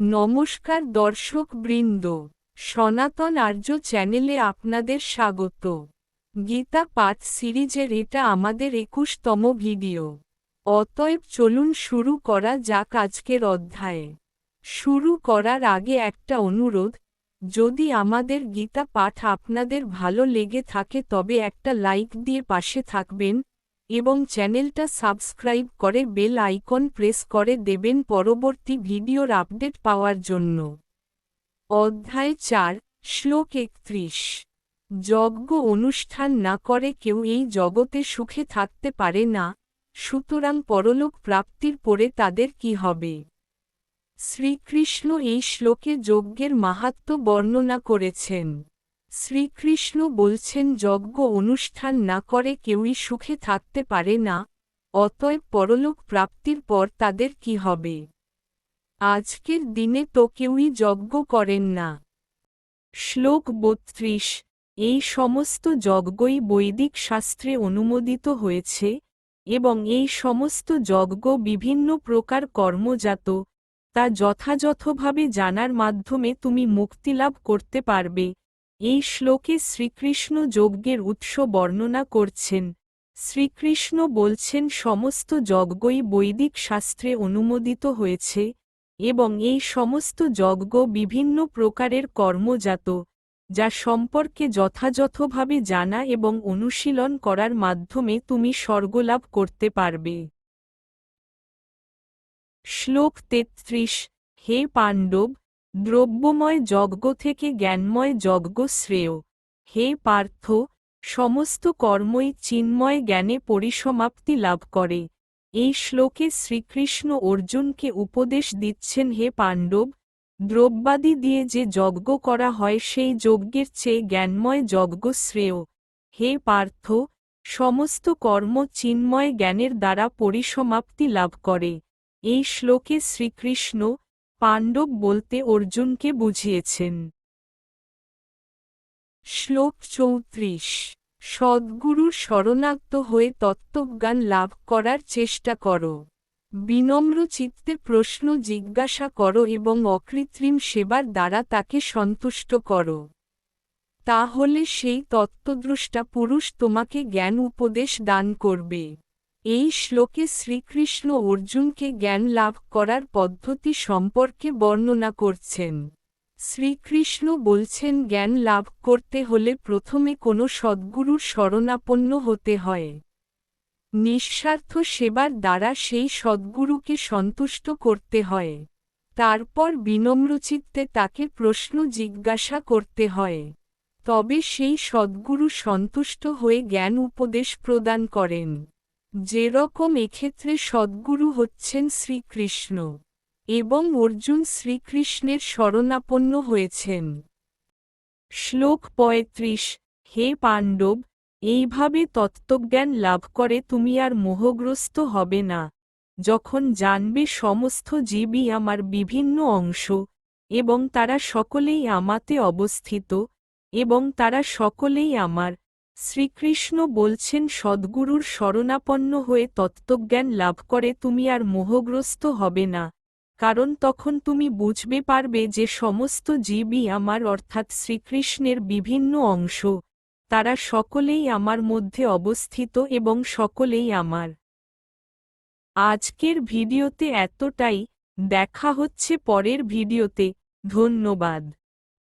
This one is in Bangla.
নমস্কার দর্শক বৃন্দ, সনাতন আর্য চ্যানেলে আপনাদের স্বাগত। গীতা পাঠ সিরিজের এটা আমাদের একুশতম ভিডিও। অতএব চলুন শুরু করা যাক আজকের অধ্যায়ে। শুরু করার আগে একটা অনুরোধ, যদি আমাদের গীতা পাঠ আপনাদের ভালো লেগে থাকে তবে একটা লাইক দিয়ে পাশে থাকবেন এবং চ্যানেলটা সাবস্ক্রাইব করে বেল আইকন প্রেস করে দেবেন পরবর্তী ভিডিওর আপডেট পাওয়ার জন্য। অধ্যায় চার, শ্লোক একত্রিশ। যজ্ঞ অনুষ্ঠান না করে কেউ এই জগতে সুখে থাকতে পারে না, সুতরাং পরলোক প্রাপ্তির পরে তাদের কি হবে? শ্রীকৃষ্ণ এই শ্লোকে যজ্ঞের মাহাত্ম বর্ণনা করেছেন। শ্রীকৃষ্ণ বলছেন, যজ্ঞ অনুষ্ঠান না করে কেউই সুখে থাকতে পারে না, অতএব পরলোক প্রাপ্তির পর তাদের কি হবে? আজকের দিনে তো কেউই যজ্ঞ করেন না। শ্লোক বত্রিশ, এই সমস্ত যজ্ঞই বৈদিক শাস্ত্রে অনুমোদিত হয়েছে, এবং এই সমস্ত যজ্ঞ বিভিন্ন প্রকার কর্মজাত, তা যথাযথভাবে জানার মাধ্যমে তুমি মুক্তিলাভ করতে পারবে এই শ্লোকে শ্রীকৃষ্ণ যজ্ঞের উৎস বর্ণনা করছেন। শ্রীকৃষ্ণ বলছেন, সমস্ত যজ্ঞই বৈদিক শাস্ত্রে অনুমোদিত হয়েছে এবং এই সমস্ত যজ্ঞ বিভিন্ন প্রকারের কর্মজাত, যা সম্পর্কে যথাযথভাবে জানা এবং অনুশীলন করার মাধ্যমে তুমি স্বর্গলাভ করতে পারবে। শ্লোক তেত্রিশ, হে পাণ্ডব! দ্রব্যময় যজ্ঞ থেকে জ্ঞানময় যজ্ঞ শ্রেয়। হে পার্থ, সমস্ত কর্মই চিন্ময় জ্ঞানে পরিসমাপ্তি লাভ করে। এই শ্লোকে শ্রীকৃষ্ণ অর্জুনকে উপদেশ দিচ্ছেন, হে পাণ্ডব, দ্রব্যাদি দিয়ে যে যজ্ঞ করা হয়, সেই যজ্ঞের চেয়ে জ্ঞানময় যজ্ঞ শ্রেয়। হে পার্থ, সমস্ত কর্ম চিন্ময় জ্ঞানের দ্বারা পরিসমাপ্তি লাভ করে। এই শ্লোকে শ্রীকৃষ্ণ পাণ্ডব বলতে অর্জুনকে বুঝিয়েছেন। শ্লোক চৌত্রিশ। সদ্গুরুর শরণাক্ত হয়ে তত্ত্বজ্ঞান লাভ করার চেষ্টা করো। বিনম্র চিত্তে প্রশ্ন জিজ্ঞাসা করো এবং অকৃত্রিম সেবার দ্বারা তাকে সন্তুষ্ট করো। তাহলে সেই তত্ত্বদ্রষ্টা পুরুষ তোমাকে জ্ঞান উপদেশ দান করবে। এই শ্লোকে শ্রীকৃষ্ণ অর্জুনকে জ্ঞান লাভ করার পদ্ধতি সম্পর্কে বর্ণনা করছেন। শ্রীকৃষ্ণ বলছেন, জ্ঞান লাভ করতে হলে প্রথমে কোনো সদ্গুরুর শরণাপন্ন হতে হয়। নিঃস্বার্থ সেবার দ্বারা সেই সদ্গুরুকে সন্তুষ্ট করতে হয়। তারপর বিনম্রচিত্তে তাকে প্রশ্ন জিজ্ঞাসা করতে হয়। তবে সেই সদ্গুরু সন্তুষ্ট হয়ে জ্ঞান উপদেশ প্রদান করেন। যেরকম এক্ষেত্রে সদ্গুরু হচ্ছেন শ্রীকৃষ্ণ এবং অর্জুন শ্রীকৃষ্ণের শরণাপন্ন হয়েছেন। শ্লোক পঁয়ত্রিশ, হে পাণ্ডব, এইভাবে তত্ত্বজ্ঞান লাভ করে তুমি আর মোহগ্রস্ত হবে না। যখন জানবে সমস্ত জীবই আমার বিভিন্ন অংশ এবং তারা সকলেই আমাতে অবস্থিত এবং তারা সকলেই আমার শ্রীকৃষ্ণ বলছেন, সদ্গুরুর শরণাপন্ন হয়ে তত্ত্বজ্ঞান লাভ করে তুমি আর মোহগ্রস্ত হবে না। কারণ তখন তুমি বুঝবে পারবে যে সমস্ত জীবই আমার, অর্থাৎ শ্রীকৃষ্ণের বিভিন্ন অংশ। তারা সকলেই আমার মধ্যে অবস্থিত এবং সকলেই আমার। আজকের ভিডিওতে এতটাই। দেখা হচ্ছে পরের ভিডিওতে। ধন্যবাদ।